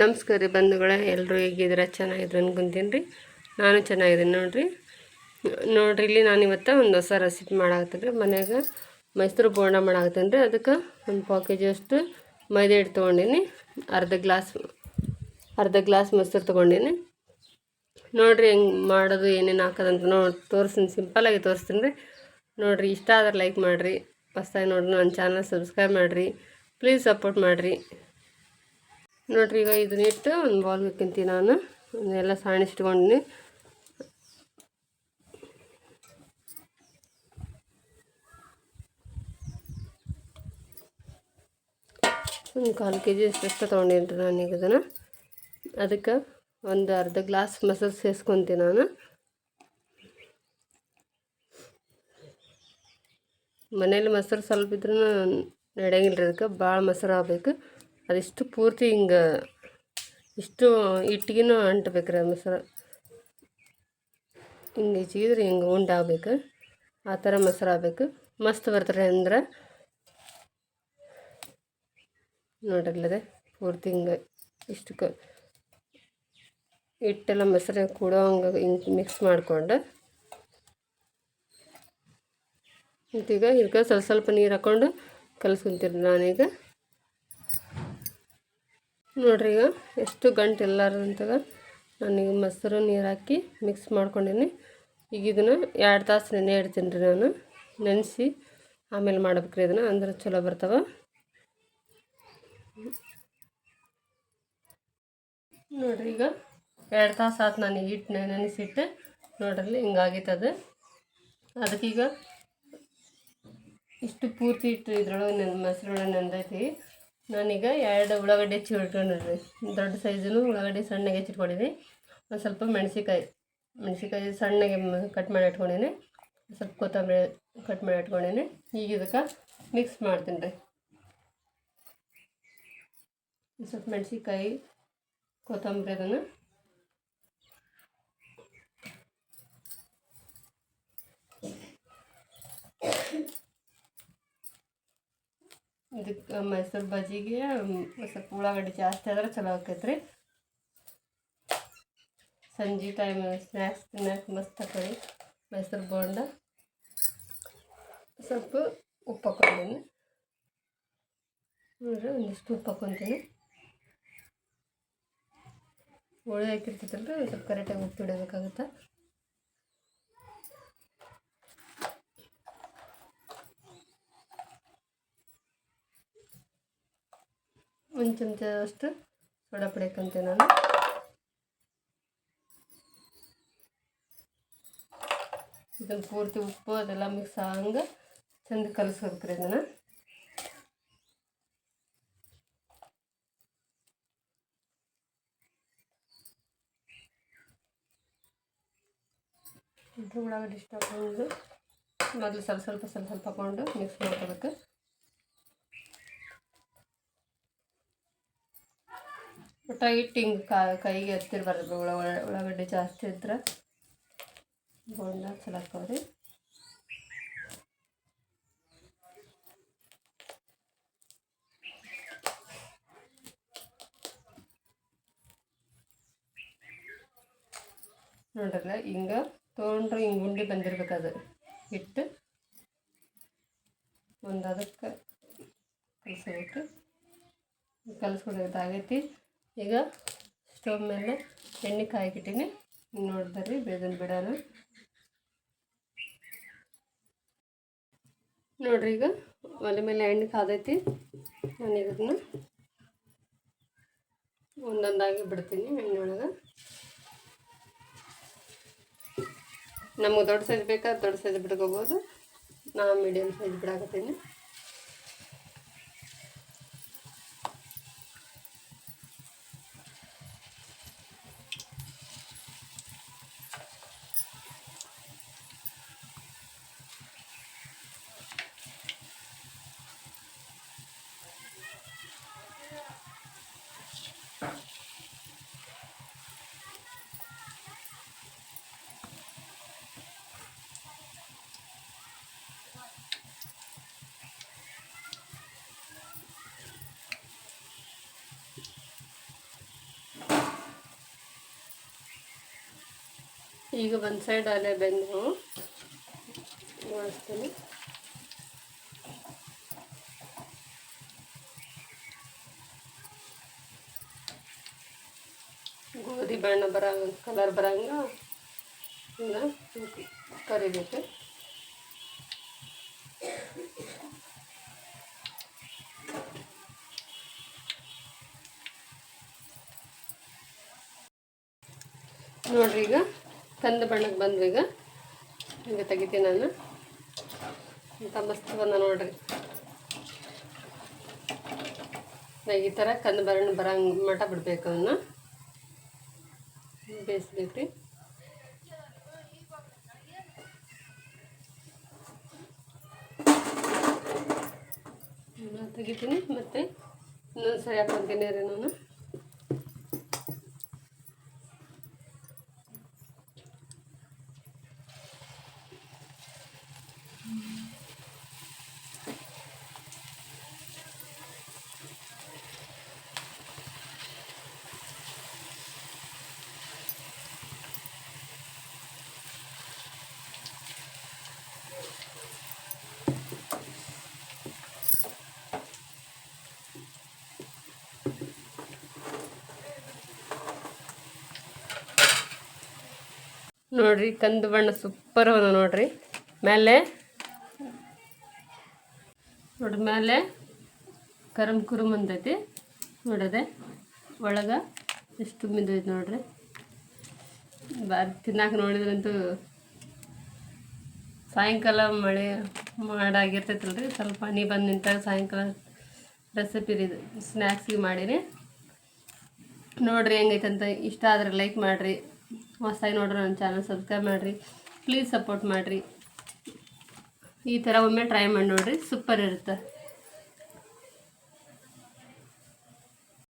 ನಮಸ್ಕಾರ ರೀ ಬಂಧುಗಳೇ ಎಲ್ಲರೂ ಹೇಗಿದ್ದೀರ? ಚೆನ್ನಾಗಿದ್ರು ಅನ್ಕೊಂತೀನಿ ರೀ ನಾನು ಚೆನ್ನಾಗಿದ್ದೀನಿ ನೋಡಿರಿ. ನೋಡಿರಿ, ಇಲ್ಲಿ ನಾನು ಇವತ್ತು ಒಂದು ಹೊಸ ರೆಸಿಪಿ ಮಾಡಾಕತ್ತೀನಿ ರೀ. ಮನೆಯಾಗ ಮೈಸೂರು ಬೋಂಡ ಮಾಡಾಕತ್ತೀನಿ ರೀ. ಅದಕ್ಕೆ ಒಂದು ಪಾವು ಕೆ ಜಿಯಷ್ಟು ಮೈದಾ ಹಿಟ್ಟು ತೊಗೊಂಡೀನಿ. ಅರ್ಧ ಗ್ಲಾಸ್ ಅರ್ಧ ಗ್ಲಾಸ್ ಮೊಸರು ತೊಗೊಂಡೀನಿ. ನೋಡಿರಿ ಹೆಂಗೆ ಮಾಡೋದು, ಏನೇನು ಹಾಕೋದಂತ ನೋಡಿ, ತೋರಿಸ್ತೀನಿ. ಸಿಂಪಲ್ಲಾಗಿ ತೋರಿಸ್ತೀನಿ ರೀ. ನೋಡಿರಿ, ಇಷ್ಟ ಆದ್ರೆ ಲೈಕ್ ಮಾಡಿರಿ. ಹೊಸ್ದಾಗಿ ನೋಡಿರಿ ನನ್ನ ಚಾನಲ್ ಸಬ್ಸ್ಕ್ರೈಬ್ ಮಾಡಿರಿ. ಪ್ಲೀಸ್ ಸಪೋರ್ಟ್ ಮಾಡಿರಿ. ನೋಡ್ರಿ, ಈಗ ಇದನ್ನಿಟ್ಟು ಒಂದು ಬೌಲ್ಗೆ ಹಾಕ್ಕೊಂತೀನಿ ನಾನು. ಎಲ್ಲ ಸಾಣಿಸಿಟ್ಕೊಂಡಿನಿ. ಒಂದು ಕಾಲು ಕೆ ಜಿ ಅಷ್ಟು ತೊಗೊಂಡಿನಿ ನಾನೀಗ ಅದನ್ನು ಅದಕ್ಕೆ ಒಂದು ಅರ್ಧ ಗ್ಲಾಸ್ ಮೊಸರು ಸೇರಿಸ್ಕೊತೀನಿ ನಾನು. ಮನೇಲಿ ಮೊಸರು ಸ್ವಲ್ಪ ಇದ್ರೂ ನಡೆಯಂಗಿಲ್ಲ ರೀ ಅದಕ್ಕೆ ಭಾಳ ಮೊಸರು ಆಗ್ಬೇಕು. ಅದಿಷ್ಟು ಪೂರ್ತಿ ಹಿಂಗೆ ಇಷ್ಟು ಇಟ್ಟಿಗೆನೂ ಅಂಟ್ಬೇಕು ರೀ ಮೊಸರು ಹಿಂಗೆ ಚಿಗಿದ್ರೆ ಹಿಂಗೆ ಉಂಡಾಗಬೇಕು. ಆ ಥರ ಮೊಸರು ಆಗ್ಬೇಕು. ಮಸ್ತ್ ಬರ್ತಾರೆ ಅಂದ್ರೆ. ನೋಡಿರ್ಲದೆ ಪೂರ್ತಿ ಹಿಂಗೆ ಇಷ್ಟು ಕ ಹಿಟ್ಟೆಲ್ಲ ಮೊಸರು ಕೂಡ ಹಂಗೆ ಹಿಂಗೆ ಮಿಕ್ಸ್ ಮಾಡಿಕೊಂಡು. ಮತ್ತೀಗ ಇದಕ್ಕೆ ಸ್ವಲ್ಪ ಸ್ವಲ್ಪ ನೀರು ಹಾಕ್ಕೊಂಡು ಕಲಸ್ಕೊಂತೀರಿ ನಾನೀಗ. ನೋಡ್ರಿ ಈಗ ಎಷ್ಟು ಗಂಟು ಎಲ್ಲಾರ್ದಂತಾಗ ನಾನೀಗ ಮೊಸರು ನೀರು ಹಾಕಿ ಮಿಕ್ಸ್ ಮಾಡ್ಕೊಂಡೀನಿ. ಈಗ ಇದನ್ನು ಎರಡು ತಾಸು ನೆನೆ ಇಡ್ತೀನಿ ರೀ ನಾನು. ನೆನೆಸಿ ಆಮೇಲೆ ಮಾಡ್ಬೇಕ್ರಿ ಇದನ್ನು, ಅಂದ್ರೆ ಚಲೋ ಬರ್ತವೆ. ನೋಡ್ರಿ ಈಗ ಎರಡು ತಾಸು ಆತು ನಾನು ಹಿಟ್ಟು ನೆನೆಸಿಟ್ಟು. ನೋಡ್ರಿ ಹಿಂಗಾಗೈತೆ ಅದು ಅದಕ್ಕೀಗ ಇಷ್ಟು ಪೂರ್ತಿ ಇಟ್ಟು ಇದ್ರೊಳಗೆ ನೆನ್ ಮೊಸರೊಳಗೆ ನೆಂದೈತಿ. ನಾನೀಗ ಎರಡು ಉಳ್ಳಾಗಡ್ಡಿ ಹೆಚ್ಚಿ ಹಿಡ್ಕೊಂಡಿದ್ದೆ ದೊಡ್ಡ ಸೈಜನ್ನು ಉಳ್ಳಾಗಡ್ಡಿ ಸಣ್ಣಗೆ ಹೆಚ್ಚಿಟ್ಕೊಂಡಿದ್ದೆ ಒಂದು ಸ್ವಲ್ಪ ಮೆಣಸಿಕಾಯಿ ಮೆಣಸಿಕಾಯಿ ಸಣ್ಣಗೆ ಕಟ್ ಮಾಡಿ ಇಟ್ಕೊಂಡಿನಿ ಸ್ವಲ್ಪ ಕೊತ್ತಂಬರಿ ಕಟ್ ಮಾಡಿ ಇಟ್ಕೊಂಡಿನಿ ಈಗ ಇದಕ್ಕೆ ಮಿಕ್ಸ್ ಮಾಡ್ತೀನಿ ರೀ. ಸ್ವಲ್ಪ ಮೆಣಸಿಕಾಯಿ ಕೊತ್ತಂಬರಿ ಅದನ್ನು ಇದಕ್ಕೆ ಮೈಸೂರು ಬಜ್ಜಿಗೆ ಸ್ವಲ್ಪ ಉಳ್ಳಾಗಡ್ಡಿ ಜಾಸ್ತಿ ಆದ್ರೆ ಚಲೋ ಆಕೈತೆ ರೀ ಸಂಜೆ ಟೈಮ್ ಸ್ನ್ಯಾಕ್ಸ್ ತಿನ್ನಕ್ಕೆ ಮಸ್ತ್ ಹಾಕೊಳ್ಳಿ ಮೈಸೂರು ಬೋಂಡ. ಸ್ವಲ್ಪ ಉಪ್ಪು ಹಾಕೊಂಡಿನಿ ನೋಡ್ರಿ, ಒಂದಿಷ್ಟು ಉಪ್ಪು ಹಾಕೊತೀನಿ. ಹೋಳಿ ಹಾಕಿರ್ತೈತಲ್ರಿ ಸ್ವಲ್ಪ ಕರೆಕ್ಟಾಗಿ ಉಪ್ಪು ಇಡಬೇಕಾಗುತ್ತೆ ಒಂದು ಚಮಚದಷ್ಟು ಸೋಡಾ ಪುಡಿ ಹಾಕೊಂತೀನಿ ನಾನು ಇದನ್ನು ಪೂರ್ತಿ ಉಪ್ಪು ಅದೆಲ್ಲ ಮಿಕ್ಸ್ ಆಗಂಗೆ ಚಂದ ಕಲಿಸ್ಬೇಕ್ರಿ ಇದನ್ನು ಉಳ್ಳಾಗಡ್ಡಿ ಇಷ್ಟು ಹಾಕೊಂಡು ಮೊದಲು ಸ್ವಲ್ಪ ಸ್ವಲ್ಪ ಸ್ವಲ್ಪ ಸ್ವಲ್ಪ ಹಾಕೊಂಡು ಮಿಕ್ಸ್ ಮಾಡ್ಕೋಬೇಕು ಇಟ್ಟು ಹಿಂಗೆ ಕೈಗೆ ಎತ್ತಿರ್ಬಾರ್ದು ಒಳ ಉಳ್ಳಾಗಡ್ಡಿ ಜಾಸ್ತಿ ಇದ್ರೆ ಬೋಂಡ ಚಲೋ ಹಾಕೋರಿ ನೋಡ್ರಲ್ಲ, ಹಿಂಗೆ ತೊಗೊಂಡ್ರೆ ಹಿಂಗೆ ಉಂಡೆ ಬಂದಿರ್ಬೇಕದು ಹಿಟ್ಟು. ಒಂದು ಅದಕ್ಕೆ ಕಲಿಸ್ಬೇಕು ಕಲಿಸ್ಕೊಡೋದಾಗೈತಿ ಈಗ ಸ್ಟವ್ ಮೇಲೆ ಎಣ್ಣೆ ಕಾಯ್ಕಿಟ್ಟಿನಿ ನೋಡಿದ್ರಿ ಬೇದನ್ ಬಿಡೋಣ. ನೋಡ್ರಿ ಈಗ ಒಲೆ ಮೇಲೆ ಎಣ್ಣೆ ಕಾದೈತಿ. ನಾನು ಇದನ್ನ ಒಂದೊಂದಾಗಿ ಬಿಡ್ತೀನಿ ಎಣ್ಣೆ ಒಳಗೆ. ನಮಗೆ ದೊಡ್ಡ ಸೈಜ್ ಬೇಕಾದ್ರೆ ದೊಡ್ಡ ಸೈಜ್ ಬಿಡ್ಕೋಬೋದು ನಾ ಮೀಡಿಯಮ್ ಸೈಜ್ ಬಿಡಾಕತ್ತೀನಿ. ಈಗ ಒಂದು ಸೈಡ್ ಅಲ್ಲೇ ಬೆಂದು ಮಾಡಿಸ್ತೀನಿ ಗೋಧಿ ಬಣ್ಣ ಬರ ಕಲರ್ ಬರಂಗ ಇದನ್ನ ಕರಿಬೇಕು. ನೋಡ್ರಿ ಈಗ. ಕಂದು ಬಣ್ಣಕ್ಕೆ ಬಂದ್ವಿ ಈಗ. ಹಿಂಗೆ ತೆಗಿತೀನಿ ನಾನು. ಅಂತ ಮಸ್ತ್ ಬಂದ ನೋಡ್ರಿ. ಈ ಥರ ಕಂದು ಬಣ್ಣ ಬರಂಗ್ ಮಟ ಬಿಡ್ಬೇಕು ಅವನ್ನ ಬೇಯಿಸ್ಬೇಕು ರೀ ತೆಗಿತೀನಿ ಮತ್ತೆ ಇನ್ನೊಂದು ಸರಿ ಹಾಕೊಂತೀನಿ ರೀ ನಾನು. ನೋಡ್ರಿ ಕಂದು ಬಣ್ಣ ಸೂಪರ್ ಅದ ನೋಡ್ರಿ. ಮೇಲೆ ನೋಡ್ರಿ, ಮೇಲೆ ಕರಮ್ ಕುರುಮ್ ಅಂತೈತಿ ನೋಡದೆ ಒಳಗೆ ಎಷ್ಟು ಮಿದೈತಿ ನೋಡ್ರಿ. ಬಾರಿ ತಿನ್ನಾಕ ನೋಡಿದ್ರಂತೂ ಸಾಯಂಕಾಲ ಮಳೆ ಮಾಡಾಗಿರ್ತೈತಲ್ರಿ, ಸ್ವಲ್ಪ ಹನಿ ಬಂದು ನಿಂತಾಗ ಸಾಯಂಕಾಲ ರೆಸಿಪಿ ಇದು. ಸ್ನ್ಯಾಕ್ಸಿಗೆ ಮಾಡೀನಿ ನೋಡ್ರಿ ಹೆಂಗೈತೆ ಅಂತ ಇಷ್ಟ ಆದ್ರೆ ಲೈಕ್ ಮಾಡಿರಿ. ಹೊಸ್ದಾಗಿ ನೋಡ್ರಿ ನನ್ನ ಚಾನಲ್ ಸಬ್ಸ್ಕ್ರೈಬ್ ಮಾಡಿರಿ. ಪ್ಲೀಸ್ ಸಪೋರ್ಟ್ ಮಾಡಿರಿ. ಈ ಥರ ಒಮ್ಮೆ ಟ್ರೈ ಮಾಡಿ ನೋಡಿರಿ ಸೂಪರ್ ಇರುತ್ತೆ.